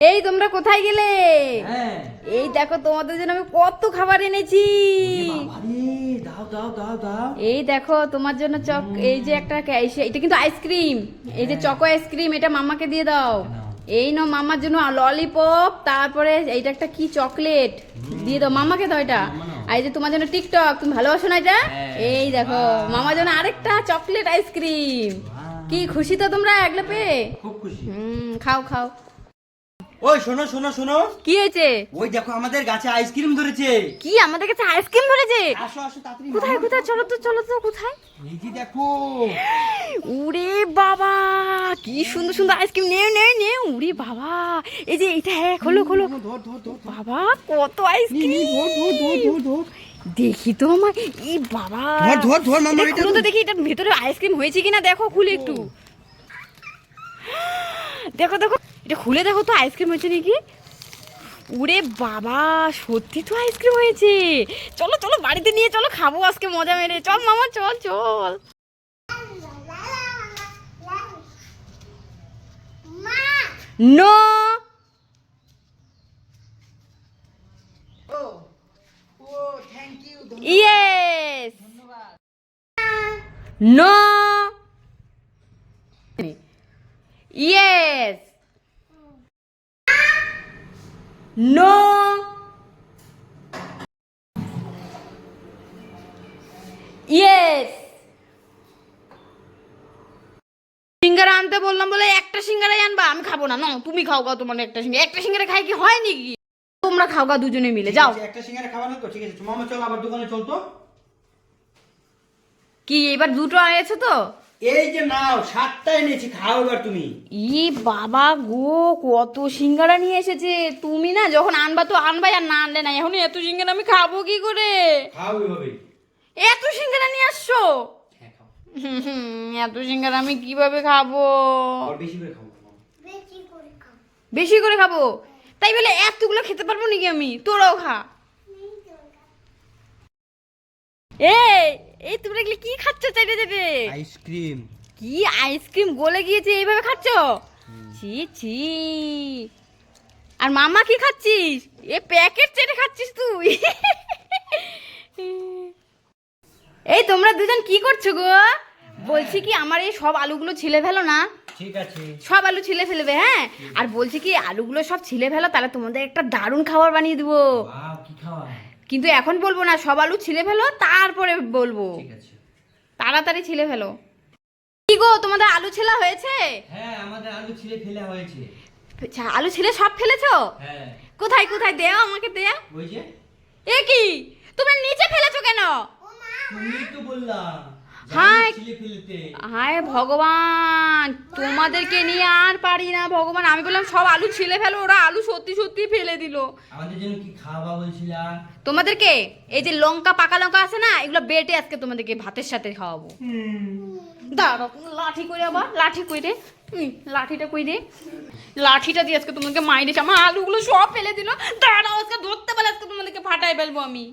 এই তোমরা কোথায় গেলে? হ্যাঁ। এই দেখো তোমাদের জন্য আমি কত খাবার এনেছি। এই দেখো তোমার জন্য চক এই যে একটা এটা কিন্তু আইসক্রিম। এই যে চকো আইসক্রিম এটা মামাকে দিয়ে দাও। এই নাও মামার জন্য ললিপপ তারপরে এইটা একটা কি চকলেট? দিয়ে দাও মামাকে দাও এটা। আর এই যে তোমার জন্য টিকটক তুমি ভালোবাসো না এটা? হ্যাঁ। এই দেখো মামার জন্য আরেকটা চকলেট আইসক্রিম। কি খুশি তো তোমরা এগুলো পেয়ে? খুব খুশি। হুম খাও খাও। ওই শোনো শোনো শোনো। কি হয়েছে? ওই দেখো আমাদের গাছে আইসক্রিম ধরেছে। কি আমাদের কাছে আইসক্রিম ধরেছে? আসো আসো তাড়াতাড়ি কোথায় কোথায়? চলো তো চলো তো কোথায়? এই যে দেখো। উরে বাবা কি সুন্দর সুন্দর আইসক্রিম নে নে নে উরে বাবা। এই যে এটা হ্যাঁ খোলো খোলো। ধর ধর ধর বাবা কত আইসক্রিম ধর ধর ধর ধর ধর। দেখি তো আমার। এই বাবা। ধর, ধর, ধর, মামা, এটা এটা তো দেখি এটার ভেতরে আইসক্রিম হয়েছে কিনা। দেখো খুলে একটু। দেখো দেখো। এটা খুলে দেখো তো আইসক্রিম হয়েছে নাকি? উরে বাবা সত্যি তো আইসক্রিম হয়েছে। চলো চলো বাড়িতে নিয়ে চলো খাব আজকে মজা মেরে। চল মামা চল চল। No. Yes no. Yes no yes সিঙ্গারা আনতে বললাম বলে একটা সিঙ্গারাই আনবা আমি খাব না। না তুমি খাও গা তোমার একটা সিঙ্গারা। একটা সিঙ্গারা খাই কি হয় নাকি? তোমরা খাও গা দুজনে মিলে যাও। একটা সিঙ্গারা খাওয়ানো তো ঠিক আছে মামা চল আবার দোকানে চল তো। কি এবার দুটো আনিয়েছো তো? এই যে নাও সাতটা এনেছি খাও এবার তুমি। ই বাবা গো কত সিঙ্গারা নিয়ে এসেছে। তুমি না যখন আনবা তো আনবাই আর না আনলে না। এখন এত সিঙ্গারা আমি খাব কি করে? খাও এভাবে। এত সিঙ্গারা নিয়ে আসছো? হ্যাঁ হুম, হুম, এত সিঙ্গারা আমি কীভাবে খাব? বেশি করে খাও বেশি করে খাব। তাই বলে এতগুলো খেতে পারব নাকি আমি? তোরাও খা। এই! এই তোমরা এগুলো কি খাচ্ছ চাইতে চাইতে আইসক্রিম কি আইসক্রিম গলে গিয়েছে এইভাবে খাচ্ছ? ছি ছি। আর মামা কি খাচ্ছিস? এ প্যাকেট চেটে খাচ্ছিস তুই। এই তোমরা দুজন কি করছ গো? বলছি কি আমার এই সব আলুগুলো ছিলে ফেলো না? ঠিক আছে। সব আলু ছিলে ফেলবে হ্যাঁ? আর বলছি কি আলুগুলো সব ছিলে ফেলো তাহলে তোমাদের একটা দারুণ খাবার বানিয়ে দেবো। কি খাওয়া কিন্তু এখন বলব না সব আলু ছিলে ফেলো তারপরে বলব। তাড়াতাড়ি ছিলে ফেলো। কি গো তোমাদের আলু ছেলা হয়েছে? হ্যাঁ আমাদের আলু ছিলে ফেলা হয়েছে। আচ্ছা, আলু ছিলে সব ফেলেছো? হ্যাঁ। কোথায় কোথায়? দেও আমাকে দেও। ওই যে। এ কি? তুমি নিচে ফেলেছো কেন? তুমি তো বললাম। যে হাই। আলু ছিলে ফেলতে হায় ভগবান তোমাদেরকে নিয়ে আর পারি না ভগবান। আমি বললাম সব আলু ছিলে ফেলো ওরা আলু সত্যি সত্যি ফেলে দিল। আমাদের জন্য কি খাওয়া বলছিলাম তোমাদেরকে এই যে লঙ্কা পাকা লঙ্কা আছে না এগুলো বেটে আজকে তোমাদেরকে ভাতের সাথে খাওয়াবো। দাঁড়াও লাঠি করে আবার? লাঠি কই রে? উম, লাঠিটা কই রে? লাঠিটা দিয়ে আজকে তোমাদেরকে মাইরেছে। আমার আলুগুলো সব ফেলে দিল। দাঁড়াও আজকে ধরতে পারলে আজকে তোমাদেরকে ফাটাই ফেলব আমি।